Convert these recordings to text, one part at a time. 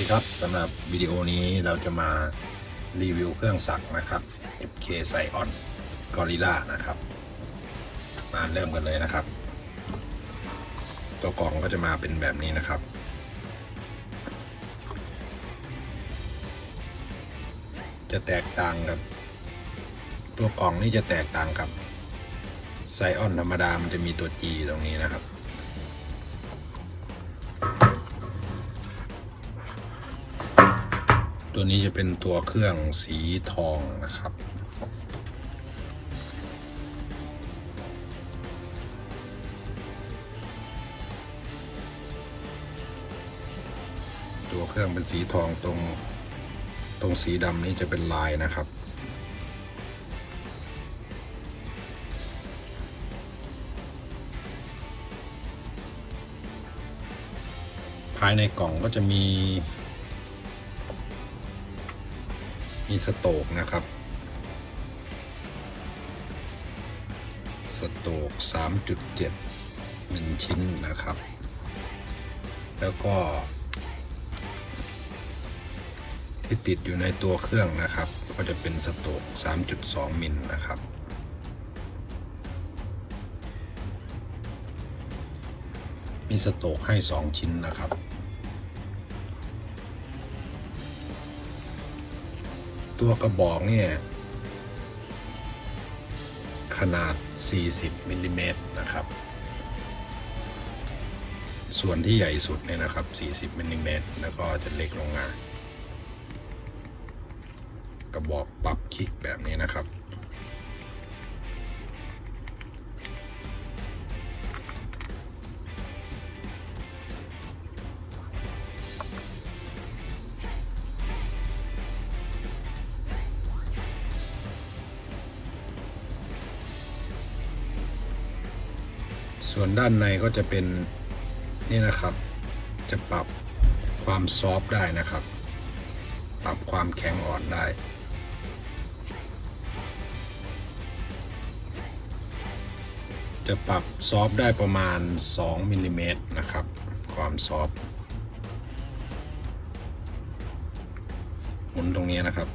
ดีครับสำหรับวิดีโอนี้เราจะมารีวิวเครื่องสักนะครับ FK s i o n Gorilla นะครับ มาเริ่มกันเลยนะครับ ตัวกล่องก็จะมาเป็นแบบนี้นะครับ จะแตกต่างกับ ตัวกล่องนี่จะแตกต่างกับไซออนธรรมดามันจะมีตัว G ตรงนี้นะครับ ตัวนี้จะเป็นตัวเครื่องสีทองนะครับ ตัวเครื่องเป็นสีทองตรงตรงสีดำนี้จะเป็นลายนะครับภายในกล่องก็จะมี มีสโตกนะครับ สโตก 3.7 1ชิ้นนะครับ แล้วก็ ที่ติดอยู่ในตัวเครื่องนะครับ ก็จะเป็นสโตก 3.2 มิลนะครับมีสโตกให้ 2 ชิ้นนะครับ ตัวกระบอกเนี่ยขนาด 40มิลลิเมตรนะครับ ส่วนที่ใหญ่สุดเนี่ยนะครับ 40มิลลิเมตรแล้วก็จะเล็กลงมากระบอกปรับคลิกแบบนี้นะครับ ส่วนด้านในก็จะเป็นนี่นะครับ จะปรับความซอฟต์ได้นะครับ ปรับความแข็งอ่อนได้ จะปรับซอฟได้ประมาณ 2มิลลิเมตรนะครับ ความซอฟหมุนตรงนี้นะครับ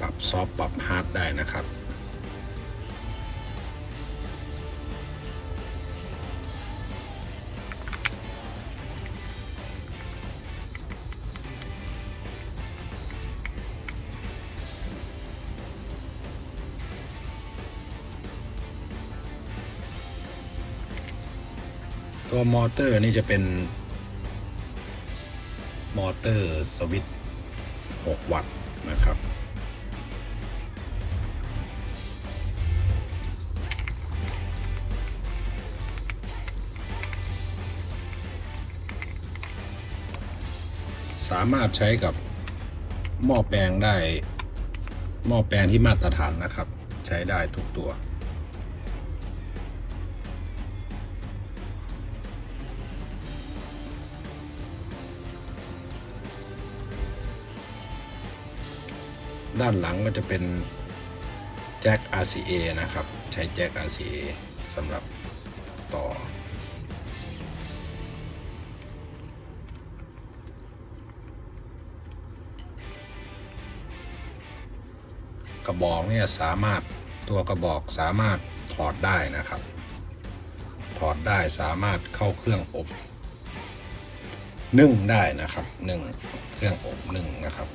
ปรับซอฟปรับฮาร์ดได้นะครับ ตัวมอเตอร์นี่จะเป็น มอเตอร์สวิตช์6วัตต์นะครับ สามารถใช้กับหม้อแปลงได้หม้อแปลงที่มาตรฐานนะครับ ใช้ได้ทุกตัว ด้านหลังก็จะเป็นแจ็ค RCA นะครับ ใช้แจ็ค RCA สำหรับต่อ กระบอกเนี่ยสามารถตัวกระบอกสามารถถอดได้นะครับ ถอดได้สามารถเข้าเครื่องอบนึ่งได้นะครับนึ่งเครื่องอบนึ่งนะครับ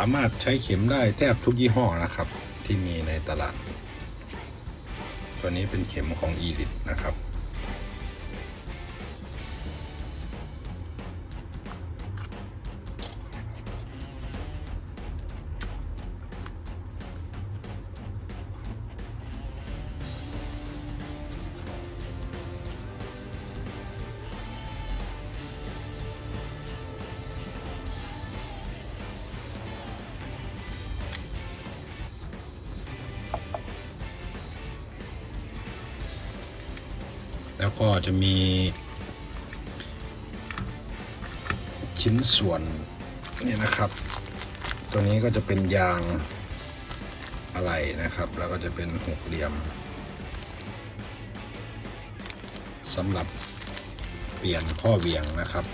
สามารถใช้เข็มได้แทบทุกยี่ห้อนะครับ ที่มีในตลาด ตัวนี้เป็นเข็มของ e l i t นะครับ แล้วก็จะมี ชิ้นส่วนนี่นะครับ ตัวนี้ก็จะเป็นยางอะไรนะครับ แล้วก็จะเป็นหกเหลี่ยมสำหรับเปลี่ยนข้อเวียงนะครับ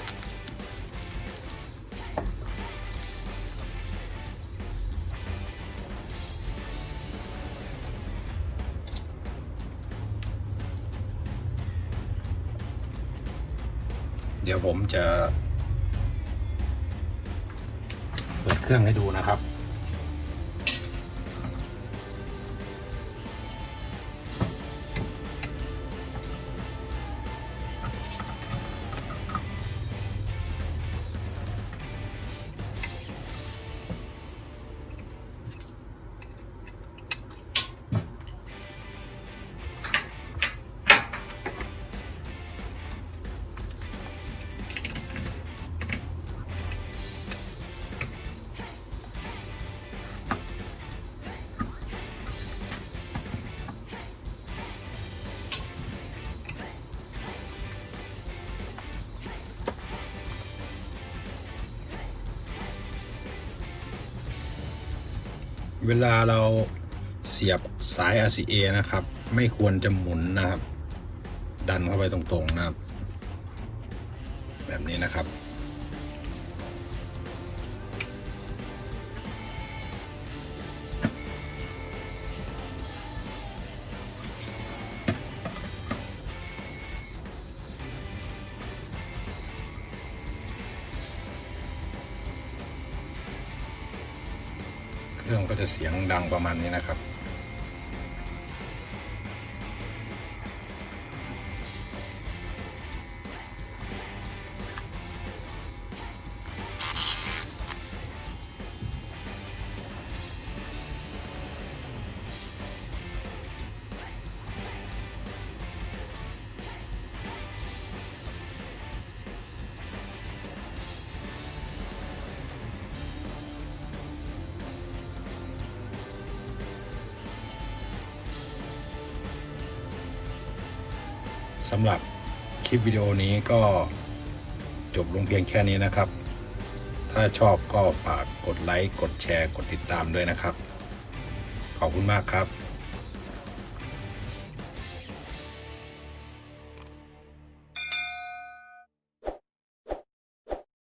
เดี๋ยวผมจะ เปิดเครื่องให้ดูนะครับ เวลาเราเสียบสาย RCA นะครับ ไม่ควรจะหมุนนะครับ ดันเข้าไปตรงๆนะครับ แบบนี้นะครับ รื่องก็จะเสียงดังประมาณนี้นะครับ สำหรับคลิปวิดีโอนี้ก็จบลงเพียงแค่นี้นะครับ ถ้าชอบก็ฝากกดไลค์ กดแชร์ กดติดตามด้วยนะครับ ขอบคุณมากครับ